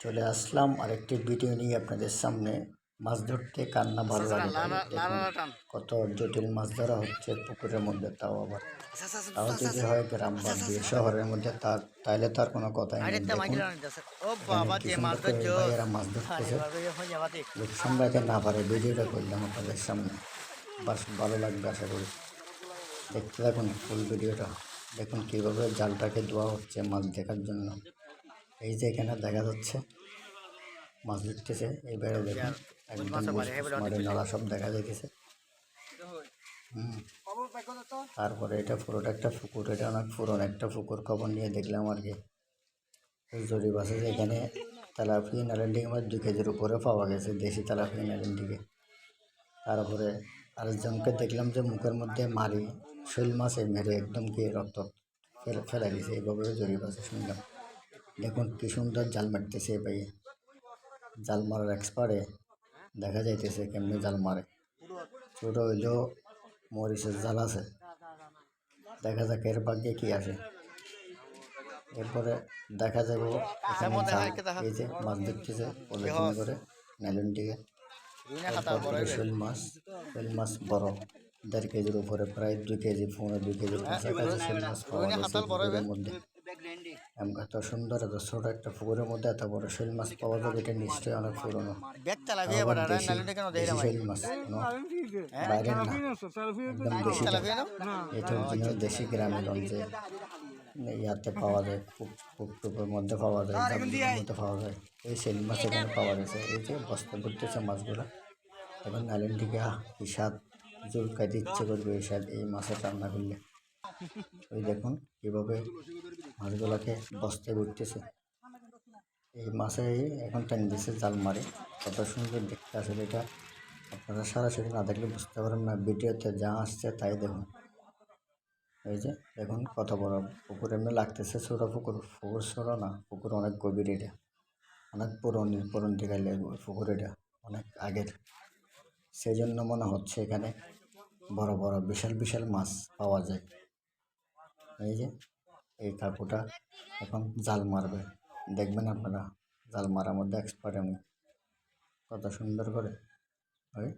চলে আসলাম আরেকটি ভিডিও নিয়ে আপনাদের সামনে মাছ ধরতে কান্না ভালো লাগে কত জটিল মাছ ধরা হচ্ছে পুকুরের মধ্যে তাও আবার তাও যদি হয় গ্রাম বাদ দিয়ে শহরের মধ্যে তার তাইলে তার কোনো কথাই নেই ভাইয়েরা মাছ ধরতেছে লোক সামলাতে না পারে ভিডিওটা করলাম আপনাদের সামনে বাস ভালো লাগবে আশা করি দেখতে থাকুন ফুল ভিডিওটা দেখুন কীভাবে জালটাকে ধোয়া হচ্ছে মাছ দেখার জন্য এই যে এখানে দেখা যাচ্ছে মাছ ধরতেছে এইবারে দেখুন একদম নলা সব দেখা যাইতেছে। তারপরে এটা পুরোটা একটা পুকুর এটা অনেক পুরনো একটা পুকুর খবর নিয়ে দেখলাম আর কি। এই জরিপ আছে যে এখানে তেলাপিয়া নারেন্ডিকে আমার দু কেজির উপরে পাওয়া গেছে দেশি তেলাপিয়া নারেন্ডিকে তারপরে আরেকজনকে দেখলাম যে মুখের মধ্যে মারি শৈল মাছে মেরে একদম কি রক্ত ফেলে ফেলে দিয়েছে এইভাবে জরিপ আছে শুনলাম। দেখুন কি সুন্দর জাল মারতেছে এই ভাই জাল মারার এক্সপার্টে দেখা যাইতেছে কেমনি জাল মারে। ছোটো হইলেও মরিচের জাল আছে। দেখা যাক এর ভাগ্যে কি আসে। এরপরে দেখা যাব এখানে এই যে মাছ দেখতেছে পলিথিন করে নাইলন দিকে তারপরে শোল মাছ শোল মাছ বড়। দেড় কেজির উপরে প্রায় দুই কেজি পনেরো দুই কেজির কাছাকাছি শোল মাছ পাওয়া মধ্যে। এত সুন্দর এত ছোট একটা পুকুরের মধ্যে এত বড় শোল মাছ পাওয়া যাবে এটা নিশ্চয়ই অনেক পুরনো। শোল মাছ বাইরের না। একদম দেশি এটা অরিজিনাল দেশি গ্রামের গঞ্জে ইয়াতে পাওয়া যায় খুব খুব টুপের মধ্যে পাওয়া যায় মধ্যে পাওয়া যায়। এই সেল মাছ এখানে পাওয়া গেছে। এই যে বস্তা ঘুরতেছে মাছগুলো। এখন নালিন থেকে আহ কি জোর খাইতে ইচ্ছে করবে এই স্বাদ এই মাছের রান্না করলে। ওই দেখুন কীভাবে মাছগুলোকে বস্তায় ঘুরতেছে এই মাছে এখন টান দিয়েছে, জাল মারে। কত সুন্দর দেখতে আসলে এটা। আপনারা সরাসরি না দেখলে বুঝতে পারেন না, ভিডিওতে যা আসছে তাই দেখুন। এই যে দেখুন কত বড় পুকুর, এমনি লাগতেছে ছোটো পুকুর। পুকুর ছোটো না, পুকুর অনেক গভীর এটা। অনেক পুরনো, পুরন থেকে পুকুর এটা, অনেক আগের। সেই জন্য মনে হচ্ছে এখানে বড় বড়, বিশাল বিশাল মাছ পাওয়া যায়। এই যে এই কাকুটা এখন জাল মারবে। দেখবেন আপনারা জাল মারার মধ্যে এক্সপার্ট আমি। কত সুন্দর করে। ওই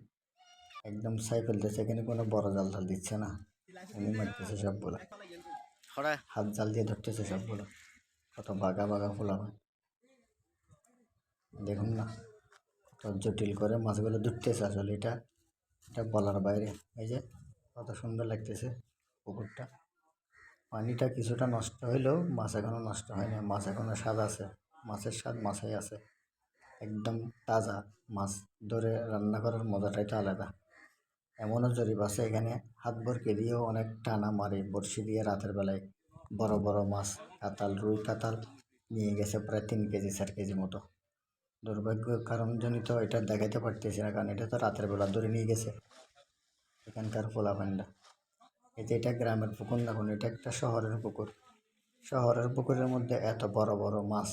একদম সাই ফেলতেছে এখানে কোনো বড় জাল টাল দিচ্ছে না। উনি মারতেছে সবগুলো। হাত জাল দিয়ে ধরতেছে সবগুলো। কত বাঘা বাঘা ফোলা হয় দেখুন না কত জটিল করে মাছগুলো ধরতেছে আসলে এটা। এটা বলার বাইরে। এই যে কত সুন্দর লাগতেছে পুকুরটা। পানিটা কিছুটা নষ্ট হইলেও মাছ এখনও নষ্ট হয়নি মাছ এখনও স্বাদ আছে। মাছের স্বাদ মাছেই আছে। একদম তাজা মাছ। ধরে রান্না করার মজাটাই তো আলাদা। এমনও জরিপ আছে এখানে। হাত ভরকে দিয়েও অনেক টানা মারে, বড়শি দিয়ে রাতের বেলায়। বড় বড় মাছ, কাতাল, রুই কাতাল নিয়ে গেছে প্রায় তিন কেজি, চার কেজি মতো। দুর্ভাগ্য কারণজনিত এটা দেখাইতে পারতেছি না, কারণ এটা তো রাতের বেলা ধরে নিয়ে গেছে। এখানকার পোলাপান্ডা এতে এটা গ্রামের পুকুর না কোনো এটা একটা শহরের পুকুর। শহরের পুকুরের মধ্যে এত বড় বড় মাছ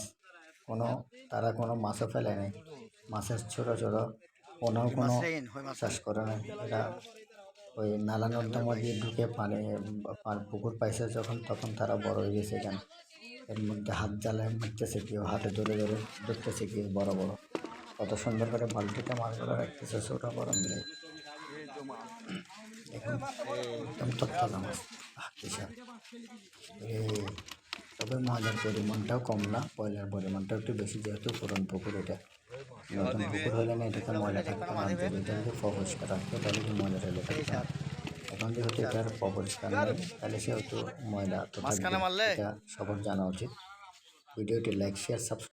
কোনো তারা কোনো মাছও ফেলে নাই। মাছের ছোট ছোট কোনো কোনো চাষ করে না এটা ওই নালা নর্দমা দিয়ে ঢুকে পানি পুকুর পাইছে যখন তখন তারা বড় হয়ে গেছে এখানে। এর মধ্যে হাত জ্বালায় মারতেছে কেউ হাতে ধরে ধরে ধরতেছে কেউ বড় বড়। কত সুন্দর করে বালতিতে মাছগুলো রাখতেছে ছোটো বড় মিলে তবে ময়লার পরিমাণটাও কম না ময়লার পরিমাণটা একটু বেশি যেহেতু পুরন পুকুর এটা। নতুন পুকুর হলে না এটাতে ময়লা থাকতো না যদি এটা যদি অপরিষ্কার রাখতো তাহলে কি ময়লা টয়লা থাকতো না এখন যেহেতু এটার অপরিষ্কার নেই তাহলে সেহেতু ময়লা তো সবার জানা উচিত। ভিডিওটি লাইক শেয়ার সাবস্ক্রাইব